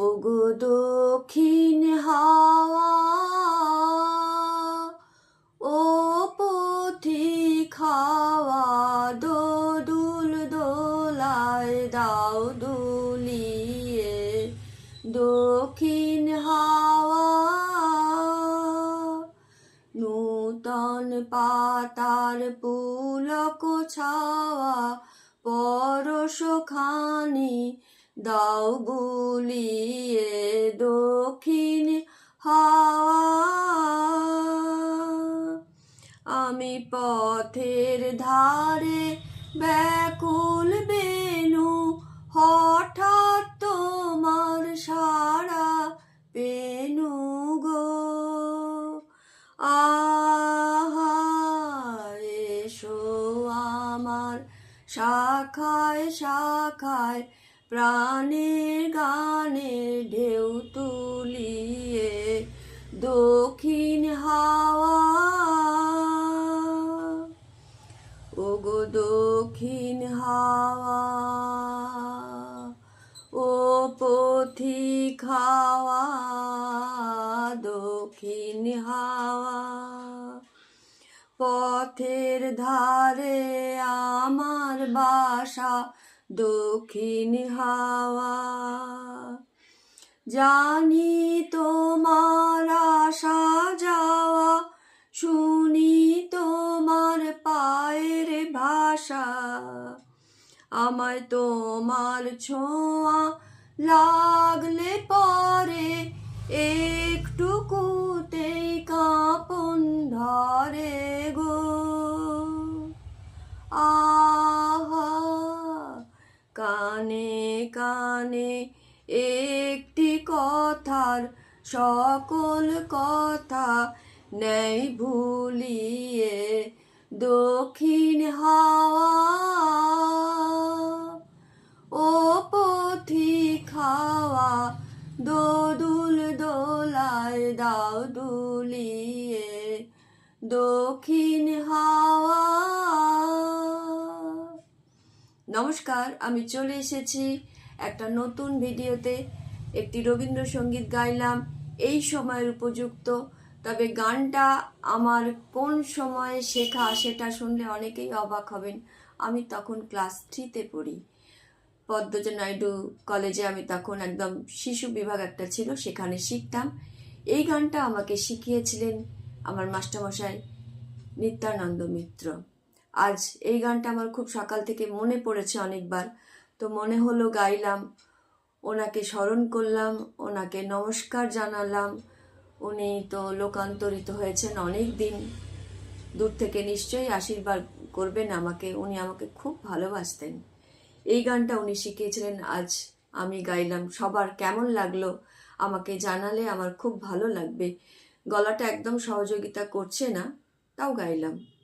ওগো দক্ষিণ হাওয়া, ও পথি খাওয়া দোদুল দোলায় দাও দুলিয়ে। দক্ষিণ হাওয়া, নূতন পাতার পুলক ছাওয়া, পরশখানি দাও হাওয়া আমি পথের ধারে ব্যাকুল বেনু, হঠাৎ তোমার সারা পেনু গো। আহা এসো আমার শাখায় শাখায়, প্রাণের গানের ঢেউ তুলিয়ে ওগো দক্ষিণ হাওয়া, ও পথি খাওয়া দক্ষিণ হাওয়া, পথের ধারে আমার বাসা, দক্ষিণ হাওয়া। জানি তোমার আসা আমায় তোমার ছোঁয়া লাগলে পরে একটুকুতেই কাঁপন ধরে গো। আহা, কানে কানে একটি কথার সকল কথা নেই ভুলিয়ে দক্ষিণ হাওয়া দোদুল দোলায় দাও দুলিয়ে দক্ষিণ হাওয়া। নমস্কার, আমি চলে এসেছি একটা নতুন ভিডিওতে। একটি রবীন্দ্রসঙ্গীত গাইলাম, এই সময়ের উপযুক্ত। তবে গানটা আমার কোন সময়ে শেখা সেটা শুনলে অনেকেই অবাক হবেন। আমি তখন ক্লাস থ্রিতে পড়ি। পদ্মজ নাইডু কলেজে আমি তখন একদম শিশু বিভাগ একটা ছিল, সেখানে শিখতাম। এই গানটা আমাকে শিখিয়েছিলেন আমার মাস্টারমশাই নিত্যানন্দ মিত্র। আজ এই গানটা আমার খুব সকাল থেকে মনে পড়েছে অনেকবার। তো মনে হলো গাইলাম, ওনাকে স্মরণ করলাম, ওনাকে নমস্কার জানালাম। উনি তো লোকান্তরিত হয়েছেন অনেক দিন। দূর থেকে নিশ্চয়ই আশীর্বাদ করবেন আমাকে, উনি আমাকে খুব ভালোবাসতেন। এই গানটা উনি শিখিয়েছিলেন। আজ আমি গাইলাম। সবার কেমন লাগল আমাকে জানালে আমার খুব ভালো লাগবে। গলাটা একদম সহযোগিতা করছে না, তাও গাইলাম।